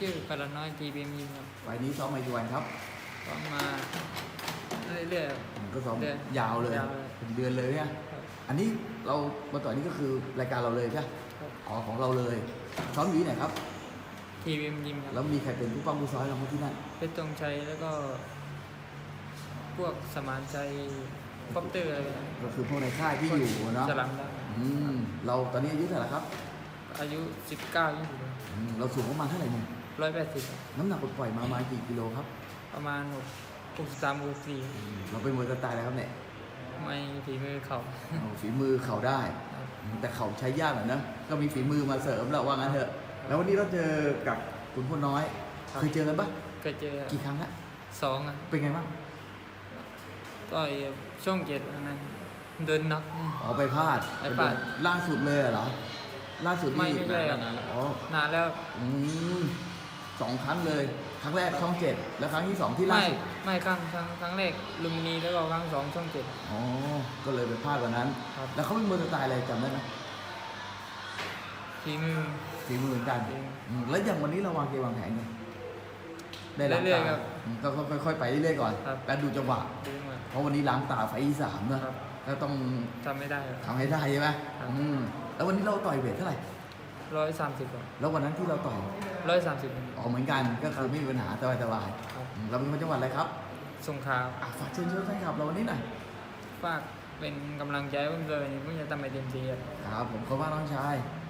ชื่อพลน้อยทีบีมยิมครับไฟล์นี้ซ้อมมากี่วันครับก็มาเรื่อยๆครับก็ซ้อมเดือนยาวเลยยาวเลย เป็นเดือนเลยเนี่ยอันนี้เรามาต่อยนี่ก็คือรายการเราเลยใช่ไหมครับอ๋อของเราเลยซ้อมอยู่ที่ไหนครับทีบีมยิมครับแล้วมีใครเป็นผู้ป้องผู้ซ้อยเราที่นั่นเพชรตรงชัยแล้วก็ พวกสมานใจคอปเตอร์อะไรแบบนี้ก็คือพวกในค่ายที่อยู่เนาะสลัมได้อืมเราตอนนี้อายุเท่าไหร่ครับอายุ 19 20อืมเราสูงประมาณเท่าไหร่เนี่ย 180น้ำหนักปล่อยๆมาประมาณกี่กิโลครับ ประมาณ6 63 64อืมเราเป็นมวยสไตล์อะไรครับเนี่ยไม่ฝีมือเขาเอาฝีมือเข่าได้ครับอืมแต่เข่าใช้ยากหน่อยนะก็มีฝีมือมาเสริมแล้วว่างั้นเถอะ แล้ววันนี้เราเจอกับขุนพลน้อยครับเคยเจอกันปะเคยเจอกี่ครั้งละสองอะเป็นไงบ้างต่อยช่องเจ็ดอันนั้นเดินน็อกอ๋อไปพลาดไปพลาดล่าสุดเลยเหรอล่าสุดไม่นี่ไม่ใช่ครับอ๋อนานแล้วอืม สองครั้งเลย ครั้งแรกช่องเจ็ดแล้วครั้งที่สองที่ล่าไม่สุดไม่ครั้งครั้งครั้งแรกลุมพินีแล้วก็ครั้งสองช่องเจ็ด อ๋อก็เลยไปพลาดวันนั้น ครับ แล้วเขาเป็นมวยสไตล์อะไรจำได้ไหมฝีมือ ฝีมือเหมือนกันจริงอืมแล้วอย่างวันนี้เราวางเกมวางแผนไงได้ล้างเรื่อยตาๆครับอืมก็ค่อยๆไปเรื่อยๆก่อนครับ แล้วดูจังหวะดีมากเพราะวันนี้ล้างตาไฟล์ที่สามนะครับ ก็ต้องจำไม่ได้ทำให้ได้ใช่ไหมครับ อืมแล้ววันนี้เราต่อยเวทเท่าไหร่ ร้อยสามสิบแล้ววันนั้นที่เราต่อยร้อยสามสิบออกเหมือนกันก็คือไม่มีปัญหาสบายสบายครับๆอืมเราเป็นคนจังหวัดอะไรครับ สงขลาอะฝากเชิญชวนแฟนคลับเราวันนี้หน่อยฝากเป็นกำลังใจให้ผมด้วยวันนี้ผมจะทำให้เต็มที่ครับครับผมขอบคุณมากน้องชายค